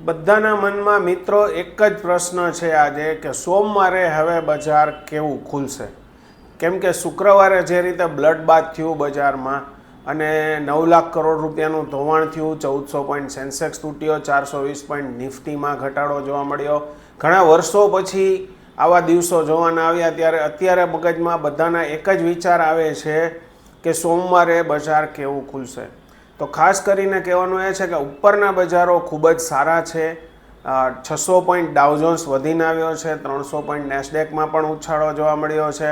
બધાના મનમાં મિત્રો એક જ પ્રશ્ન છે આજે કે સોમવારે હવે બજાર કેવું ખુલશે? કેમ કે શુક્રવારે જે રીતે બ્લડ બાથ થયું બજારમાં અને નવ લાખ કરોડ રૂપિયાનું ધોવાણ થયું, ચૌદસો પોઈન્ટ સેન્સેક્સ તૂટ્યો, ચારસો વીસ પોઈન્ટ નિફ્ટીમાં ઘટાડો જોવા મળ્યો. ઘણા વર્ષો પછી આવા દિવસો જોવાના આવ્યા ત્યારે અત્યારે મગજમાં બધાના એક જ વિચાર આવે છે કે સોમવારે બજાર કેવું ખુલશે? તો ખાસ કરીને કહેવાનું એ છે કે ઉપરના બજારો ખૂબ જ સારા છે. છસો પોઈન્ટ ડાઉઝોન્સ વધીને આવ્યો છે, ત્રણસો પોઈન્ટ નેસડેકમાં પણ ઉછાળો જોવા મળ્યો છે.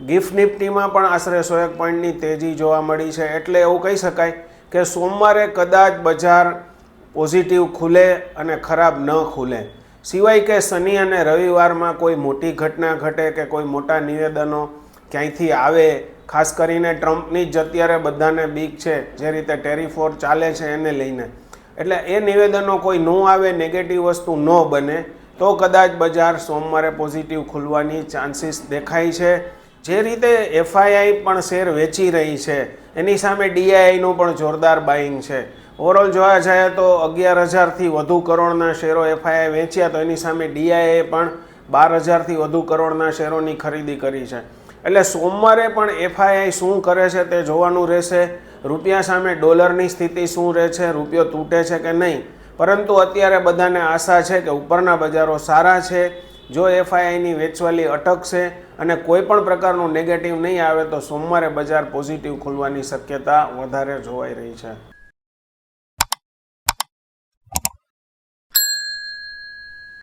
ગિફ્ટ નિફ્ટીમાં પણ આશરે સો એક પોઈન્ટની તેજી જોવા મળી છે. એટલે એવું કહી શકાય કે સોમવારે કદાચ બજાર પોઝિટિવ ખુલે અને ખરાબ ન ખુલે. સિવાય કે શનિ અને રવિવારમાં કોઈ મોટી ઘટના ઘટે કે કોઈ મોટા નિવેદનો ક્યાંયથી આવે ખાસ કરીને ટ્રમ્પની જ અત્યારે બધાને બીક છે, જે રીતે ટેરિફોર ચાલે છે એને લઈને. એટલે એ નિવેદનો કોઈ ન આવે નેગેટિવ વસ્તુ ન બને, તો કદાચ બજાર સોમવારે પોઝિટિવ ખુલવાની ચાન્સીસ દેખાય છે. જે રીતે એફઆઈઆઈ પણ શેર વેચી રહી છે, એની સામે ડીઆઈનું પણ જોરદાર બાઇંગ છે. ઓવરઓલ જોવા જાય તો અગિયાર હજારથી વધુ કરોડના શેરો એફઆઈઆઈ વેચ્યા, તો એની સામે ડીઆઈએ પણ બાર હજારથી વધુ કરોડના શેરોની ખરીદી કરી છે. એટલે સોમવારે પણ એફઆઈઆઈ શું કરે છે તે જોવાનું રહેશે. રૂપિયા સામે ડોલરની સ્થિતિ શું રહે છે, રૂપિયો તૂટે છે કે નહીં? પરંતુ અત્યારે બધાને આશા છે કે ઉપરના બજારો સારા છે. જો એફઆઈઆઈની વેચવાલી અટકશે અને કોઈ પણ પ્રકારનું નેગેટિવ નહીં આવે તો સોમવારે બજાર પોઝિટિવ ખુલવાની શક્યતા વધારે જોવાઈ રહી છે.